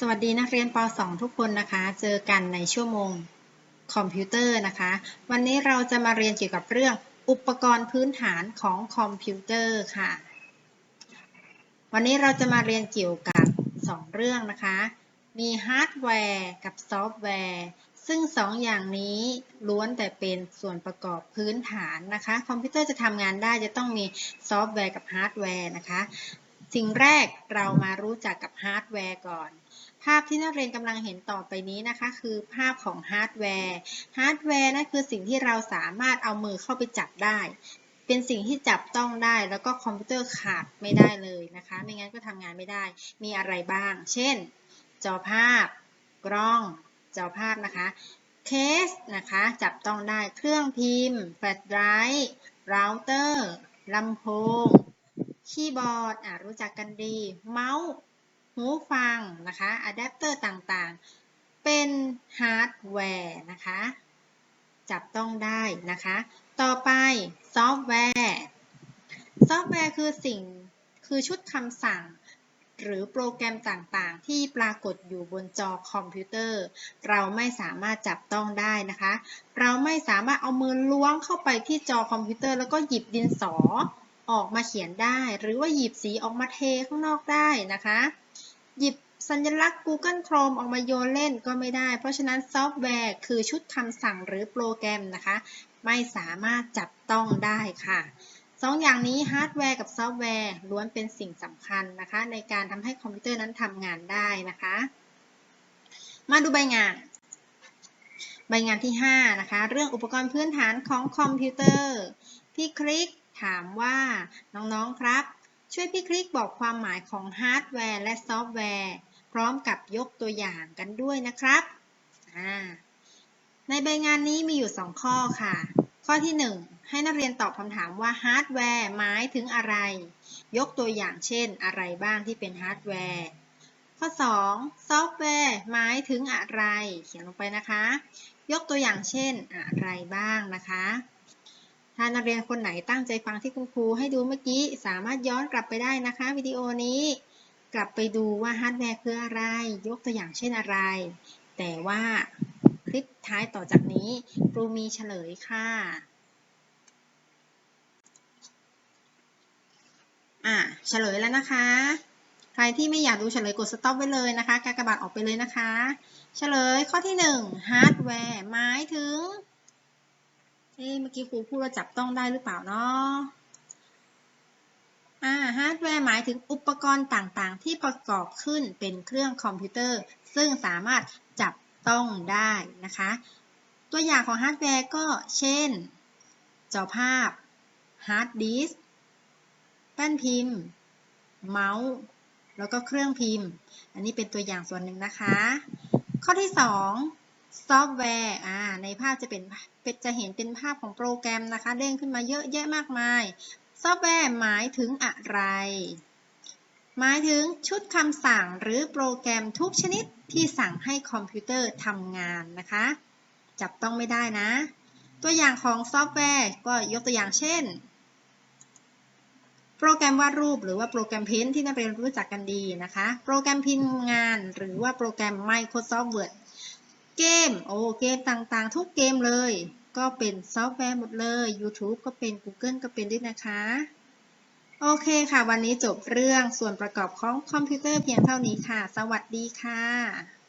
สวัสดีนักเรียนป .2 ทุกคนนะคะ เจอกันในชั่วโมงคอมพิวเตอร์นะคะ วันนี้เราจะมาเรียนเกี่ยวกับเรื่องอุปกรณ์พื้นฐานของคอมพิวเตอร์ค่ะ วันนี้เราจะมาเรียนเกี่ยวกับ 2 เรื่องนะคะ มีฮาร์ดแวร์กับซอฟต์แวร์ ซึ่ง 2 อย่างนี้ล้วนแต่เป็นส่วนประกอบพื้นฐานนะคะ คอมพิวเตอร์จะทำงานได้จะต้องมีซอฟต์แวร์กับฮาร์ดแวร์นะคะ สิ่งแรกเรามารู้จักกับฮาร์ดแวร์ก่อน ภาพที่นักเรียนกำลังเห็นต่อไปนี้นะคะ คือภาพของฮาร์ดแวร์ ฮาร์ดแวร์นั่นคือสิ่งที่เราสามารถเอามือเข้าไปจับได้ เป็นสิ่งที่จับต้องได้แล้วก็คอมพิวเตอร์ขาดไม่ได้เลยนะคะ ไม่งั้นก็ทำงานไม่ได้ มีอะไรบ้าง เช่น จอภาพ กล้อง จอภาพนะคะ เคสนะคะ จับต้องได้ เครื่องพิมพ์ แฟลชไดรฟ์ เราเตอร์ลำโพง คีย์บอร์ดอะรู้จักกันดี เมาส์หูฟังนะคะอะแดปเตอร์ต่างๆ เป็นฮาร์ดแวร์นะคะ จับต้องได้นะคะ ต่อไปซอฟต์แวร์ซอฟต์แวร์คือสิ่งคือชุดคำสั่ง หรือโปรแกรมต่างๆ ที่ปรากฏอยู่บนจอคอมพิวเตอร์ เราไม่สามารถจับต้องได้นะคะ เราไม่สามารถเอามือล้วงเข้าไปที่จอคอมพิวเตอร์ แล้วก็หยิบดินสอ ออกมาเขียนได้ หรือว่าหยิบสีออกมาเทข้างนอกได้นะคะ หยิบสัญลักษณ์ Google Chrome ออกมาโยนเล่นก็ไม่ได้ เพราะฉะนั้นซอฟต์แวร์คือชุดคำสั่งหรือโปรแกรมนะคะ ไม่สามารถจับต้องได้ค่ะสองอย่างนี้ฮาร์ดแวร์กับซอฟต์แวร์ล้วนเป็นสิ่งสำคัญนะคะ ในการทำให้คอมพิวเตอร์นั้นทำงานได้นะคะ มาดูใบงาน ใบงานที่ 5 นะคะ เรื่องอุปกรณ์พื้นฐานของคอมพิวเตอร์ พี่คลิก ถามว่าน้องๆครับ ช่วยพี่คลิกบอกความหมายของฮาร์ดแวร์และซอฟต์แวร์ พร้อมกับยกตัวอย่างกันด้วยนะครับ ในใบงานนี้มีอยู่ 2 ข้อค่ะ ข้อที่ 1 ให้นักเรียนตอบคำถามว่าฮาร์ดแวร์หมายถึงอะไร ยกตัวอย่างเช่น อะไรบ้างที่เป็นฮาร์ดแวร์ข้อ 2 ซอฟต์แวร์หมายถึงอะไร เขียนลงไปนะคะ ยกตัวอย่างเช่นอะไรบ้างนะคะ ถ้านักเรียนคนไหนตั้งใจฟังที่คุณครูให้ดูเมื่อกี้ สามารถย้อนกลับไปได้นะคะวิดีโอนี้ กลับไปดูว่าฮาร์ดแวร์คืออะไร ยกตัวอย่างเช่นอะไร แต่ว่าคลิปท้ายต่อจากนี้ครูมีเฉลยค่ะอะเฉลยแล้วนะคะ ใครที่ไม่อยากดูเฉลยกดสต็อปไว้เลยนะคะ กากบาทออกไปเลยนะคะ เฉลยข้อที่ 1 ฮาร์ดแวร์หมายถึง เอ๊เมื่อกี้ครูพูดว่าจับต้องได้หรือเปล่าเนาะอ่าฮาร์ดแวร์หมายถึงอุปกรณ์ต่างๆ ที่ประกอบขึ้นเป็นเครื่องคอมพิวเตอร์ ซึ่งสามารถจับต้องได้นะคะ ตัวอย่างของฮาร์ดแวร์ก็เช่น จอภาพ ฮาร์ดดิสก์แป้นพิมพ์ เมาส์ แล้วก็เครื่องพิมพ์ อันนี้เป็นตัวอย่างส่วนหนึ่งนะคะ ข้อที่ 2 ซอฟต์แวร์อ่าในภาพจะเป็นจะเห็นเป็นภาพของโปรแกรมนะคะ เด้งขึ้นมาเยอะแยะมากมาย ซอฟต์แวร์หมายถึงอะไร หมายถึงชุดคำสั่งหรือโปรแกรมทุกชนิดที่สั่งให้คอมพิวเตอร์ทำงานนะคะ จับต้องไม่ได้นะ ตัวอย่างของซอฟต์แวร์ก็ยกตัวอย่างเช่น โปรแกรมวาดรูปหรือว่าโปรแกรมพิมพ์ที่นักเรียนรู้จักกันดีนะคะ โปรแกรมพิมพ์งาน หรือว่าโปรแกรม Microsoft Word เกม โอ้เกมต่างๆ ทุกเกมเลย ก็เป็นซอฟต์แวร์หมดเลย YouTube ก็เป็น Google ก็เป็นด้วยนะคะ โอเคค่ะ วันนี้จบเรื่องส่วนประกอบของคอมพิวเตอร์เพียงเท่านี้ค่ะ สวัสดีค่ะ